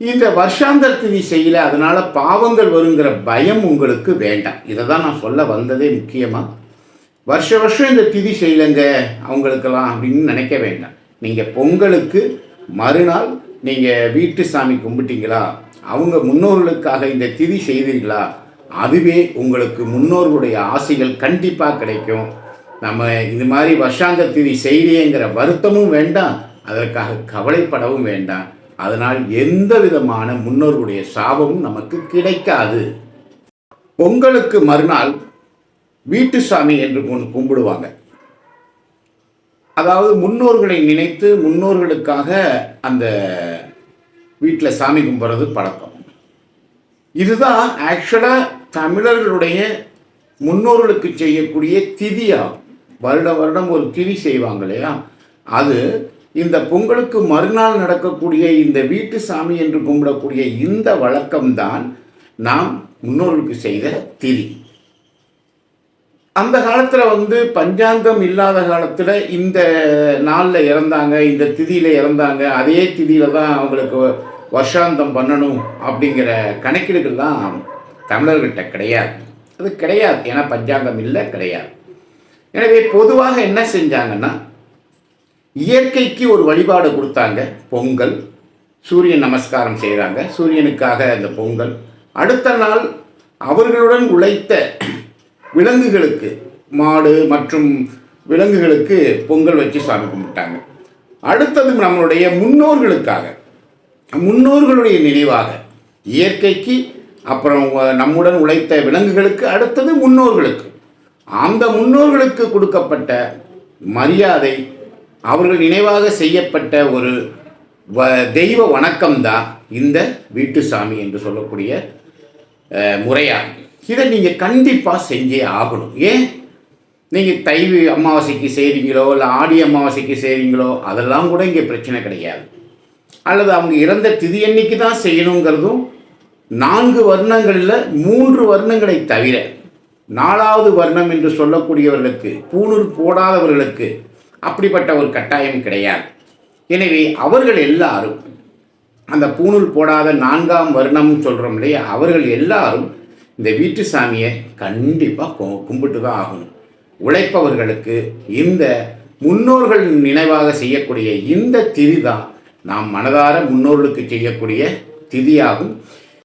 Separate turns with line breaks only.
இந்த வருஷாந்தர திதி செய்யல அதனால் பாவங்கள் வருங்கிற பயம் உங்களுக்கு வேண்டாம். இதை தான் நான் சொல்ல வந்ததே முக்கியமாக வருஷ வருஷம் இந்த திதி செய்யலைங்க அவங்களுக்கெல்லாம் அப்படின்னு நினைக்க வேண்டாம். நீங்கள் பொங்கலுக்கு மறுநாள் நீங்கள் வீட்டு சாமி கும்பிட்டீங்களா? அவங்க முன்னோர்களுக்காக இந்த திதி செய்தீங்களா அதுவே உங்களுக்கு முன்னோர்களுடைய ஆசைகள் கண்டிப்பாக கிடைக்கும். நம்ம இது மாதிரி வருஷாந்த திதி செய்யலையேங்கிற வருத்தமும் வேண்டாம். அதற்காக கவலைப்படவும் வேண்டாம். அதனால் எந்த விதமான முன்னோர்களுடைய சாபமும் நமக்கு கிடைக்காது. பொங்கலுக்கு மறுநாள் வீட்டு சாமி என்று ஒன்று கும்பிடுவாங்க. அதாவது முன்னோர்களை நினைத்து முன்னோர்களுக்காக அந்த வீட்டில் சாமி கும்பிட்றது பழக்கம். இதுதான் ஆக்சுவலாக தமிழர்களுடைய முன்னோர்களுக்கு செய்யக்கூடிய திதியாகும் வருட வருடம் ஒரு திதி செய்வாங்க இல்லையா? அது இந்த பொங்கலுக்கு மறுநாள் நடக்கக்கூடிய இந்த வீட்டு சாமி என்று கும்பிடக்கூடிய இந்த வழக்கம்தான் நாம் முன்னோர்களுக்கு செய்த திதி. அந்த காலத்தில் வந்து பஞ்சாங்கம் இல்லாத காலத்தில் இந்த நாளில் இறந்தாங்க இந்த திதியில் இறந்தாங்க அதே திதியில் தான் அவங்களுக்கு வருஷாந்தம் பண்ணணும் அப்படிங்கிற கணக்கீடுகள்லாம் தமிழர்கிட்ட கிடையாது. அது கிடையாது. ஏன்னா பஞ்சாங்கம் இல்லை கிடையாது. எனவே பொதுவாக என்ன செஞ்சாங்கன்னா இயற்கைக்கு ஒரு வழிபாடு கொடுத்தாங்க பொங்கல். சூரியன் நமஸ்காரம் செய்கிறாங்க சூரியனுக்காக அந்த பொங்கல். அடுத்த நாள் அவர்களுடன் உழைத்த விலங்குகளுக்கு மாடு மற்றும் விலங்குகளுக்கு பொங்கல் வச்சு சாமி கும்பிட்டாங்க. அடுத்தது நம்மளுடைய முன்னோர்களுக்காக முன்னோர்களுடைய நினைவாக இயற்கைக்கு அப்புறம் நம்முடன் உழைத்த விலங்குகளுக்கு அடுத்தது முன்னோர்களுக்கு. அந்த முன்னோர்களுக்கு கொடுக்கப்பட்ட மரியாதை அவர்கள் நினைவாக செய்யப்பட்ட ஒரு வ தெய்வ வணக்கம்தான் இந்த வீட்டு சாமி என்று சொல்லக்கூடிய முறையாகும். இதை நீங்கள் கண்டிப்பாக செஞ்சே ஆகணும். ஏன்? நீங்கள் தை அமாவாசைக்கு செய்கிறீங்களோ இல்லை ஆடி அமாவாசைக்கு செய்கிறீங்களோ அதெல்லாம் கூட இங்கே பிரச்சனை கிடையாது. அல்லது அவங்க இறந்த திதி எண்ணிக்கை தான் செய்யணுங்கிறதும் நான்கு வர்ணங்களில் மூன்று வர்ணங்களை தவிர நாலாவது வர்ணம் என்று சொல்லக்கூடியவர்களுக்கு பூணூல் போடாதவர்களுக்கு அப்படிப்பட்ட ஒரு கட்டாயம் கிடையாது. எனவே அவர்கள் எல்லாரும் அந்த பூணூல் போடாத நான்காம் வர்ணம் சொல்கிறோம் இல்லையா? அவர்கள் எல்லாரும் இந்த வீட்டு சாமியை கண்டிப்பாக கும்பிட்டு தான் ஆகணும். உழைப்பவர்களுக்கு இந்த முன்னோர்கள் நினைவாக செய்யக்கூடிய இந்த திதி தான் நாம் மனதார முன்னோர்களுக்கு செய்யக்கூடிய திதியாகும்.